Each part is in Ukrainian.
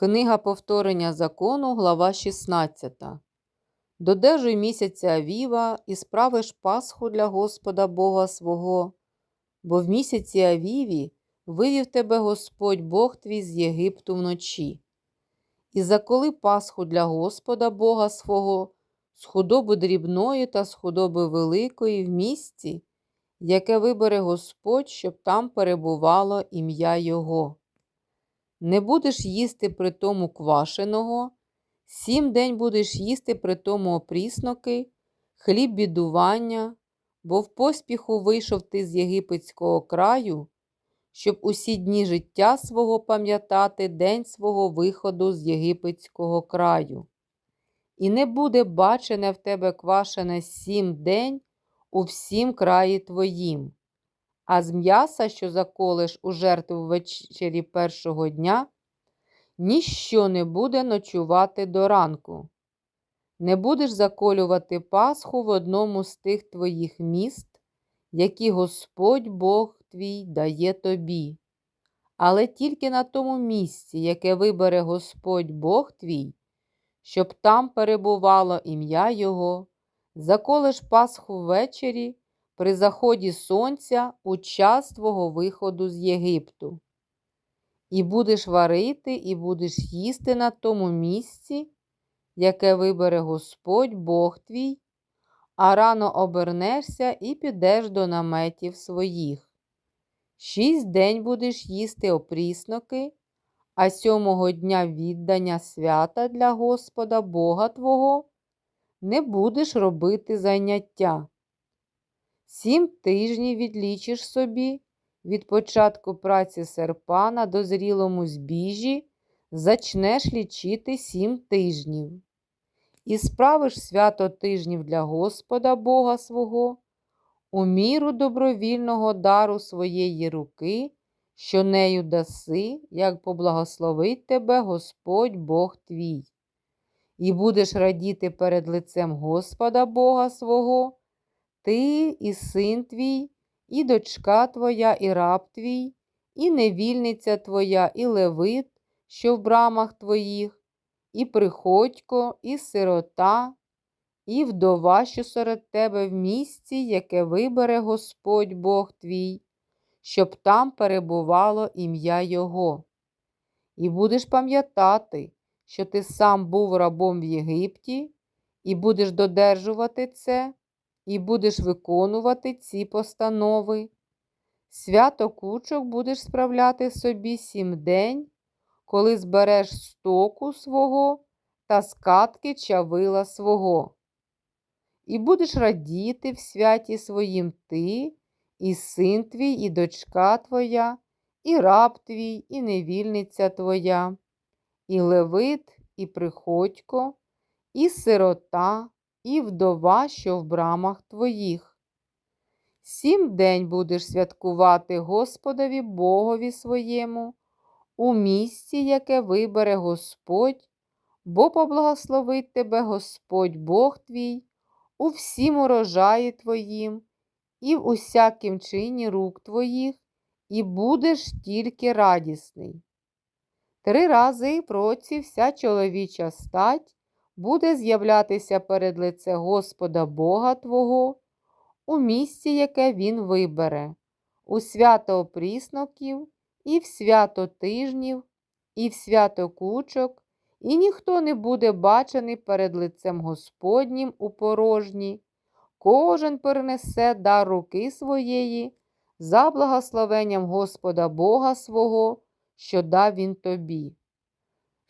Книга повторення закону, глава 16. Додержуй місяця Авіва і справиш Пасху для Господа Бога свого, бо в місяці Авіві вивів тебе Господь Бог твій з Єгипту вночі. І заколи Пасху для Господа Бога свого з худоби дрібної та з худоби великої в місці, яке вибере Господь, щоб там перебувало ім'я Його. Не будеш їсти при тому квашеного, сім день будеш їсти при тому опрісноки, хліб бідування, бо в поспіху вийшов ти з єгипетського краю, щоб усі дні життя свого пам'ятати день свого виходу з єгипетського краю. І не буде бачене в тебе квашене сім день у всім краї твоїм. А з м'яса, що заколеш у жертву ввечері першого дня, ніщо не буде ночувати до ранку. Не будеш заколювати Пасху в одному з тих твоїх міст, які Господь Бог твій дає тобі, але тільки на тому місці, яке вибере Господь Бог твій, щоб там перебувало ім'я Його, заколеш Пасху ввечері при заході сонця у час твого виходу з Єгипту. І будеш варити, і будеш їсти на тому місці, яке вибере Господь Бог твій, а рано обернешся і підеш до наметів своїх. Шість день будеш їсти опрісноки, а сьомого дня віддання свята для Господа Бога Твого не будеш робити заняття. Сім тижнів відлічиш собі від початку праці серпа на дозрілому збіжі зачнеш лічити сім тижнів. І справиш свято тижнів для Господа Бога свого у міру добровільного дару своєї руки, що нею даси, як поблагословить тебе Господь Бог твій. І будеш радіти перед лицем Господа Бога свого ти і син твій, і дочка твоя, і раб твій, і невільниця твоя, і левит, що в брамах твоїх, і приходько, і сирота, і вдова, що серед тебе в місці, яке вибере Господь Бог твій, щоб там перебувало ім'я Його. І будеш пам'ятати, що ти сам був рабом в Єгипті, і будеш додержувати це і будеш виконувати ці постанови. Свято кучок будеш справляти собі сім день, коли збереш стоку свого та скатки чавила свого. І будеш радіти в святі своїм ти, і син твій, і дочка твоя, і раб твій, і невільниця твоя, і левит, і приходько, і сирота, і вдова, що в брамах твоїх. Сім день будеш святкувати Господові Богові своєму, у місці, яке вибере Господь, бо поблагословить тебе Господь Бог твій, у всім урожаї твоїм, і в усякім чині рук твоїх, і будеш тільки радісний. Три рази проці вся чоловіча стать буде з'являтися перед лице Господа Бога Твого у місці, яке Він вибере, у свято опрісноків, і в свято тижнів, і в свято кучок, і ніхто не буде бачений перед лицем Господнім у порожні. Кожен перенесе дар руки своєї за благословенням Господа Бога свого, що дав він тобі.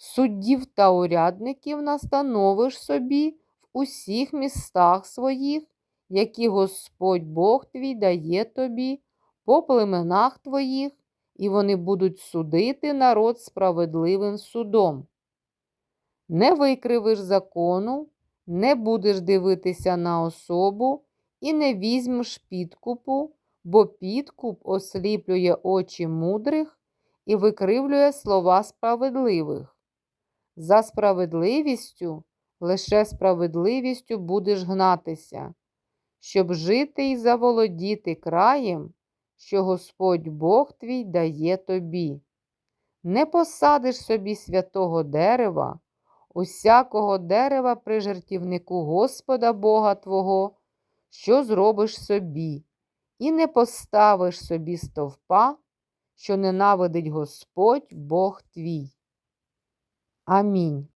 Суддів та урядників настановиш собі в усіх містах своїх, які Господь Бог твій дає тобі по племенах твоїх, і вони будуть судити народ справедливим судом. Не викривиш закону, не будеш дивитися на особу і не візьмеш підкупу, бо підкуп осліплює очі мудрих і викривлює слова справедливих. За справедливістю, лише справедливістю будеш гнатися, щоб жити і заволодіти краєм, що Господь Бог твій дає тобі. не посадиш собі святого дерева, усякого дерева при жертівнику Господа Бога Твого, що зробиш собі, і не поставиш собі стовпа, що ненавидить Господь Бог твій. Амінь.